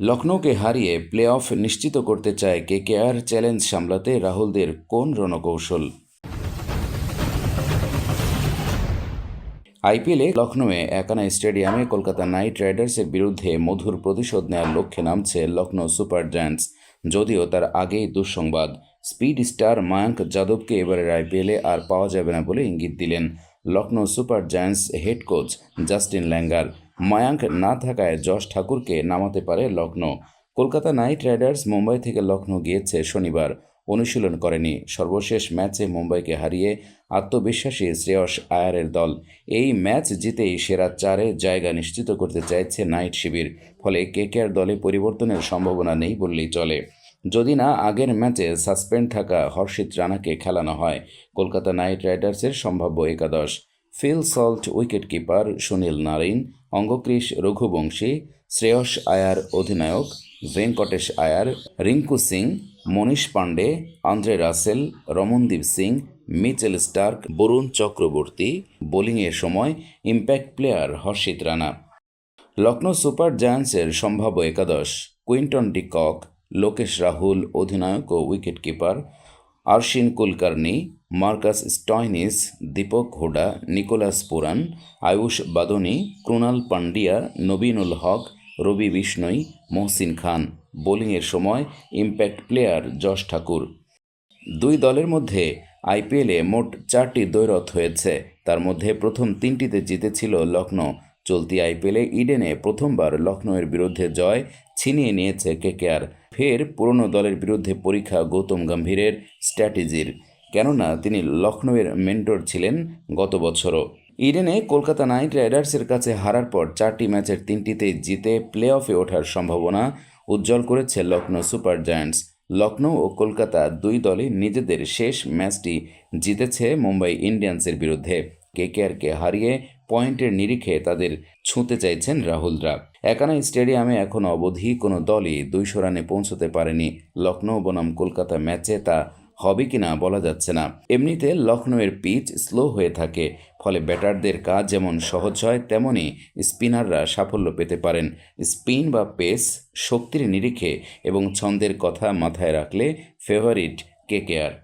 লখনৌকে হারিয়ে play of নিশ্চিত করতে চায় কেকেআর চ্যালেঞ্জ সামলাতে রাহুলদের কোন রণকৌশল? আইপিএলে লখনৌয়ে একানা স্টেডিয়ামে কলকাতা নাইট রাইডার্সের বিরুদ্ধে মধুর প্রতিশোধ নেওয়ার লক্ষ্যে নামছে লখনৌ সুপার জায়ান্টস, যদিও তার আগেই দুঃসংবাদ। স্পিড স্টার মায়াঙ্ক যাদবকে এবারের আইপিএলে আর পাওয়া যাবে না বলে ইঙ্গিত দিলেন Lucknow super giants head coach Justin Langer. Mayank না থাকায় যশ ঠাকুরকে নামাতে পারে লখনৌ কলকাতা নাইট রাইডার্স মুম্বাই থেকে লখনৌ গিয়েছে শনিবার। অনুশীলন করেনি। সর্বশেষ ম্যাচে মুম্বাইকে হারিয়ে আত্মবিশ্বাসী শ্রেয়স আয়ারের দল। এই ম্যাচ জিতেই সেরা চারে জায়গা নিশ্চিত করতে চাইছে নাইট শিবির। ফলে কেকেআর দলে পরিবর্তনের সম্ভাবনা নেই বললেই চলে। যদি না, আগের ম্যাচে সাসপেন্ড থাকা হর্ষিত রানাকে খেলানো হয়। কলকাতা নাইট রাইডার্সের সম্ভাব্য একাদশ। Phil Salt wicket keeper Sunil Narine Angkrish Raghuvanshi, Shreyas Iyer অধিনায়ক, Venkatesh Iyer, Rinku Singh, Manish Pandey, Andre Russell, Ramandeep Singh, Mitchell Starc, Varun Chakravarthy, বোলিংয়ের সময় impact player Harshit Rana. Lucknow super জায়ান্টসের সম্ভাব্য একাদশ, Quinton de Kock, Lokesh Rahul অধিনায়ক ও wicket keeper Arshin Kulkarni, Marcus Stoinis, Deepak Hooda, Nicholas Pooran, Ayush Badoni Krunal Pandya Naveenul হক, রবি বিষ্ণই, মহসিন খান। বোলিংয়ের সময় impact player যশ ঠাকুর। দুই দলের মধ্যে আইপিএলে মোট চারটি দ্বৈরথ হয়েছে। তার মধ্যে প্রথম তিনটিতে জিতেছিল লখনৌ চলতি আইপিএলে ইডেনে প্রথমবার লখনৌয়ের বিরুদ্ধে জয় ছিনিয়ে নিয়েছে কেকেআর ফের পুরনো দলের বিরুদ্ধে পরীক্ষা গৌতম গম্ভীরের স্ট্র্যাটেজির। কেননা, তিনি লখনৌয়ের মেন্টর ছিলেন গত বছরও। ইডেনে কলকাতা নাইট রাইডার্সের কাছে হারার পর চারটি ম্যাচের তিনটিতে জিতে প্লে অফে ওঠার সম্ভাবনা উজ্জ্বল করেছে লখনৌ সুপার জায়ান্টস। লখনৌ ও কলকাতা দুই দলই নিজেদের শেষ ম্যাচটি জিতেছে মুম্বাই ইন্ডিয়ান্সের বিরুদ্ধে। কেকেআরকে হারিয়ে পয়েন্টের নিরিখে তাদের ছুঁতে চাইছেন রাহুলরা। একানা স্টেডিয়ামে এখন অবধি কোনো দলই দুইশো রানে পৌঁছতে পারেনি। লখনৌ বনাম কলকাতা ম্যাচে তা হবে কিনা বলা যাচ্ছে না। এমনিতে লখনৌয়ের পিচ স্লো হয়ে থাকে, ফলে ব্যাটারদের কাজ যেমন সহজ হয় তেমনই স্পিনাররা সাফল্য পেতে পারেন। স্পিন বা পেস শক্তির নিরিখে এবং ছন্দের কথা মাথায় রাখলে ফেভারিট কেকেআর